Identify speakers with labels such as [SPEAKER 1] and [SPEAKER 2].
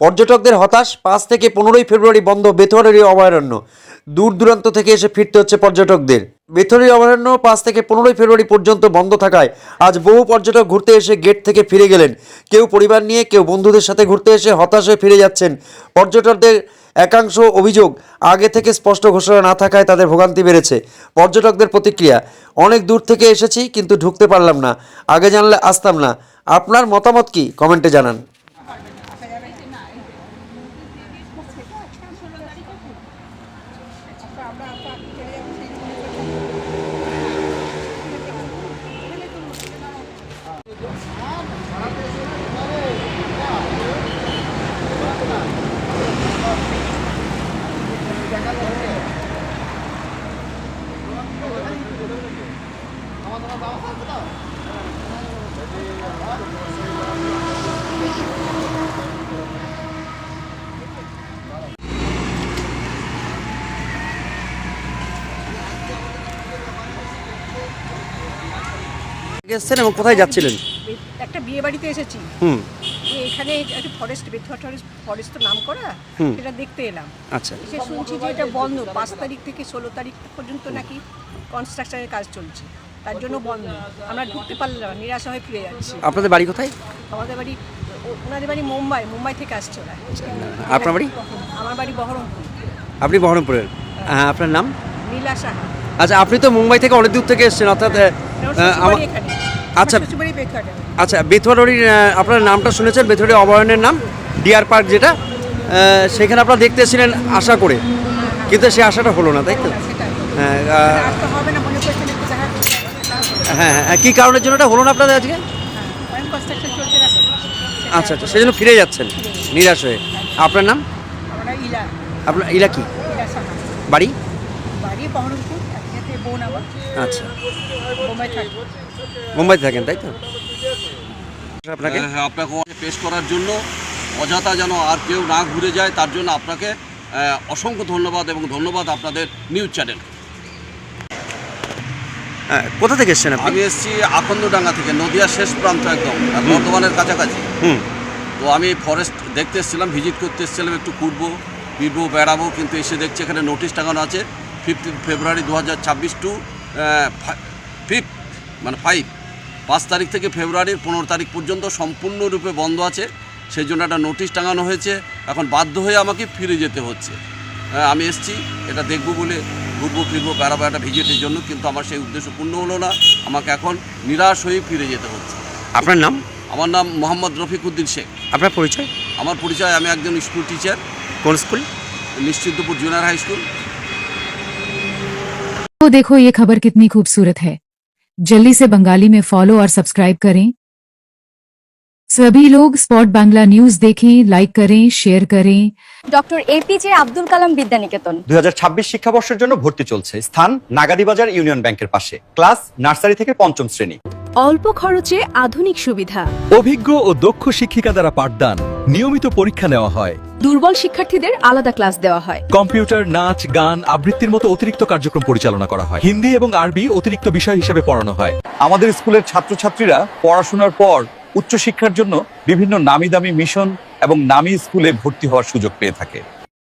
[SPEAKER 1] পর্যটকদের হতাশ, পাঁচ থেকে পনেরোই ফেব্রুয়ারি বন্ধ বেথুয়ারি অভয়ারণ্য। দূর দূরান্ত থেকে এসে ফিরতে হচ্ছে পর্যটকদের। বেথুয়ারি অভয়ারণ্য পাঁচ থেকে পনেরোই ফেব্রুয়ারি পর্যন্ত বন্ধ থাকায় আজ বহু পর্যটক ঘুরতে এসে গেট থেকে ফিরে গেলেন। কেউ পরিবার নিয়ে, কেউ বন্ধুদের সাথে ঘুরতে এসে হতাশ হয়ে ফিরে যাচ্ছেন। পর্যটকদের একাংশ অভিযোগ, আগে থেকে স্পষ্ট ঘোষণা না থাকায় তাদের ভোগান্তি বেড়েছে। পর্যটকদের প্রতিক্রিয়া, অনেক দূর থেকে এসেছি, কিন্তু ঢুকতে পারলাম না। আগে জানলে আসতাম না। আপনার মতামত কি? কমেন্টে জানান। 나와 나와 나와 나와 나와 এসেছেন এবং কোথায় যাচ্ছিলেন?
[SPEAKER 2] একটা বিয়ে বাড়িতে এসেছি।
[SPEAKER 1] হুম।
[SPEAKER 2] এখানে একটা ফরেস্ট বেথুয়া ফরেস্ট ফরেস্ট তো নাম করা সেটা দেখতে এলাম।
[SPEAKER 1] আচ্ছা।
[SPEAKER 2] এসে শুনছি যে এটা বন্ধ পাঁচ তারিখ থেকে ষোলো তারিখ পর্যন্ত নাকি কনস্ট্রাকশনের কাজ চলছে। তার জন্য বন্ধ। আমরা ঢুকতে পারলাম না নিরাশা হয়ে ফিরে যাচ্ছি।
[SPEAKER 1] আপনাদের বাড়ি কোথায়?
[SPEAKER 2] আমাদের বাড়ি ওনাদের বাড়ি মুম্বাই মুম্বাই থেকে আসছে ওরা।
[SPEAKER 1] আপনার বাড়ি?
[SPEAKER 2] আমার বাড়ি বহরমপুর।
[SPEAKER 1] আপনি বহরমপুরের? হ্যাঁ আপনার নাম?
[SPEAKER 2] নীলা সাহা
[SPEAKER 1] আচ্ছা আপনি তো মুম্বাই থেকে অনেক দূর থেকে এসেছেন অর্থাৎ আহ,
[SPEAKER 2] আমার এখানে।
[SPEAKER 1] আচ্ছা। আচ্ছা বেথুয়ারির আপনার নামটা শুনেছেন? বেথুয়ারি অভয়ারণ্যের নাম ডিয়ার পার্ক যেটা। সেখানে আপনারা দেখতে এসেছিলেন আশা করে। কিন্তু সে আশাটা হলো না তাই তো? হ্যাঁ
[SPEAKER 2] দেখা
[SPEAKER 1] হ্যাঁ হ্যাঁ কী কারণের জন্য এটা হলো না আপনাদের আজকে?
[SPEAKER 2] রাস্তা
[SPEAKER 1] আচ্ছা আচ্ছা সেই জন্য ফিরে যাচ্ছেন নিরাশ হয়ে। আপনার নাম? আপনার ইলা কি? বাড়ি?
[SPEAKER 2] বাড়ি বোন আমার।
[SPEAKER 1] আচ্ছা।
[SPEAKER 2] বোম্বাই থাকি।
[SPEAKER 1] মুম্বাইতে থাকেন তাই তো? আপনাকে?
[SPEAKER 3] হ্যাঁ, হ্যাঁ, আপনাকে পেশ করার জন্য অযথা যেন আর কেউ না ঘুরে যায় তার জন্য আপনাকে অসংখ্য ধন্যবাদ এবং ধন্যবাদ আপনাদের নিউজ চ্যানেল।
[SPEAKER 1] হ্যাঁ, কোথা থেকে এসেছেন আপনি?
[SPEAKER 3] আমি এসেছি আকন্দডাঙ্গা থেকে নদিয়ার শেষ প্রান্ত একদম আর বর্ধমানের কাছাকাছি।
[SPEAKER 1] হুম।
[SPEAKER 3] তো আমি ফরেস্ট দেখতে এসেছিলাম ভিজিট করতে এসেছিলাম একটু ঘুরবো ফিরবো বেড়াবো কিন্তু এসে দেখছি এখানে নোটিশ টাঙানো আছে। ফিফটিন ফেব্রুয়ারি দু হাজার ছাব্বিশ টু ফিফথ মানে ফাইভ পাঁচ তারিখ থেকে ফেব্রুয়ারির পনেরো তারিখ পর্যন্ত সম্পূর্ণরূপে বন্ধ আছে। সেই জন্য একটা নোটিশ টাঙানো হয়েছে। এখন বাধ্য হয়ে আমাকে ফিরে যেতে হচ্ছে। হ্যাঁ, আমি এসেছি এটা দেখব বলে ঘুরবো ফিরবো বেড়াবো একটা ভিজিটের জন্য কিন্তু আমার সেই উদ্দেশ্য পূর্ণ হলো না। আমাকে এখন নিরাশ হয়ে ফিরে যেতে হচ্ছে।
[SPEAKER 1] আপনার নাম?
[SPEAKER 3] আমার নাম মোহাম্মদ রফিকুদ্দিন শেখ।
[SPEAKER 1] আপনার পরিচয়?
[SPEAKER 3] আমার পরিচয় আমি একজন স্কুল টিচার
[SPEAKER 1] কোন school
[SPEAKER 3] Nischintapur junior high school
[SPEAKER 4] तो देखो ये खबर कितनी खूबसूरत है जल्दी से बंगाली में फॉलो और सब्सक्राइब करें सभी लोग स्पॉट बांग्ला न्यूज देखें लाइक करें शेयर करें
[SPEAKER 5] ডক্টর এপিজে আব্দুল কালাম বিদ্যানিকেতন
[SPEAKER 6] দুই শিক্ষাবর্ষের জন্য ভর্তি চলছে স্থান নাগাদিবাজার ইউনিয়ন ব্যাংকের পাশে ক্লাস নার্সারি থেকে পঞ্চম শ্রেণী
[SPEAKER 7] অল্প খরচে আধুনিক সুবিধা
[SPEAKER 8] অভিজ্ঞ ও দক্ষ শিক্ষিকা দ্বারা পাঠদান নিয়মিত পরীক্ষা নেওয়া হয়
[SPEAKER 7] দুর্বল শিক্ষার্থীদের আলাদা ক্লাস দেওয়া হয়।
[SPEAKER 8] কম্পিউটার, নাচ, গান আবৃত্তির মতো অতিরিক্ত কার্যক্রম পরিচালনা করা হয়। হিন্দি এবং আরবি অতিরিক্ত বিষয় হিসেবে পড়ানো হয়।
[SPEAKER 6] আমাদের স্কুলের ছাত্রছাত্রীরা পড়াশোনার পর উচ্চশিক্ষার জন্য বিভিন্ন নামি দামি মিশন এবং নামি স্কুলে ভর্তি হওয়ার সুযোগ পেয়ে থাকে।